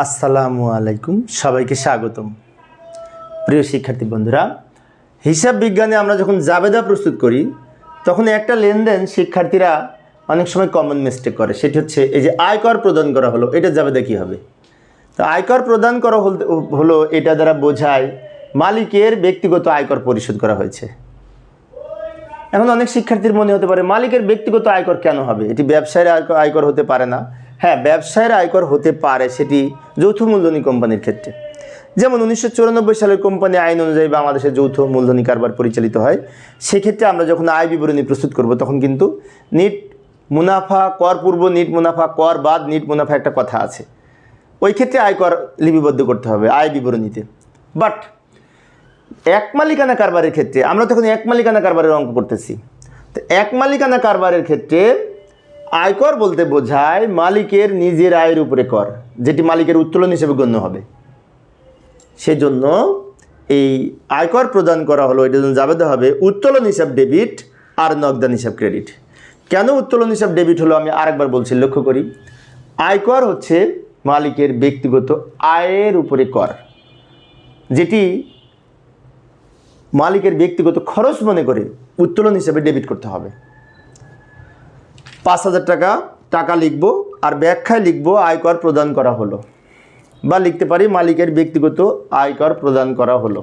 আসসালামু আলাইকুম, সবাইকে স্বাগতম। প্রিয় শিক্ষার্থী বন্ধুরা, হিসাব বিজ্ঞানে আমরা যখন জাবেদা প্রস্তুত করি তখন একটা লেনদেন শিক্ষার্থীরা অনেক সময় কমন মিস্টেক করে। সেটি হচ্ছে এই যে আয়কর প্রদান করা হলো, এটা জাবেদা কী হবে তো আয়কর প্রদান করা হল- এটা দ্বারা বোঝায় মালিকের ব্যক্তিগত আয়কর পরিশোধ করা হয়েছে। এখন অনেক শিক্ষার্থীর মনে হতে পারে, মালিকের ব্যক্তিগত আয়কর কেন হবে? এটি ব্যবসায়ের আয়কর হতে পারে না। হ্যাঁ ব্যবসায়ের আয়কর হতে পারে সেটি যৌথ মূলধনী কোম্পানির ক্ষেত্রে। যেমন উনিশশো চুরানব্বই সালের কোম্পানি আইন অনুযায়ী বাংলাদেশে যৌথ মূলধনী কারবার পরিচালিত হয়, সেক্ষেত্রে আমরা যখন আয় বিবরণী প্রস্তুত করব, তখন কিন্তু নিট মুনাফা কর পূর্ব, নিট মুনাফা কর বাদ, নিট মুনাফা একটা কথা আছে। ওই ক্ষেত্রে আয়কর লিপিবদ্ধ করতে হবে আয় বিবরণীতে। বাট এক মালিকানা কারবারের ক্ষেত্রে, আমরা তখন এক মালিকানা কারবারের অঙ্ক করতেছি। তো এক মালিকানা কারবারের ক্ষেত্রে আয়কর বলতে বোঝায় মালিকের নিজের আয়ের উপরে কর, যেটি মালিকের উত্তোলন হিসেবে গণ্য হবে। সেজন্য এই আয়কর প্রদান করা হলো, এটা জন্য জাবেদা হবে, উত্তোলন হিসাব ডেবিট আর নগদান হিসাব ক্রেডিট। কেন উত্তোলন হিসাব ডেবিট হলো আমি আরেকবার বলছি, লক্ষ্য করি। আয়কর হচ্ছে মালিকের ব্যক্তিগত আয়ের উপরে কর, যেটি মালিকের ব্যক্তিগত খরচ মনে করে উত্তোলন হিসেবে ডেবিট করতে হবে। পাঁচ হাজার টাকা টাকা লিখব আর ব্যাখ্যায় লিখব আয়কর প্রদান করা হলো বা লিখতে পারি মালিকের ব্যক্তিগত আয়কর প্রদান করা হলো।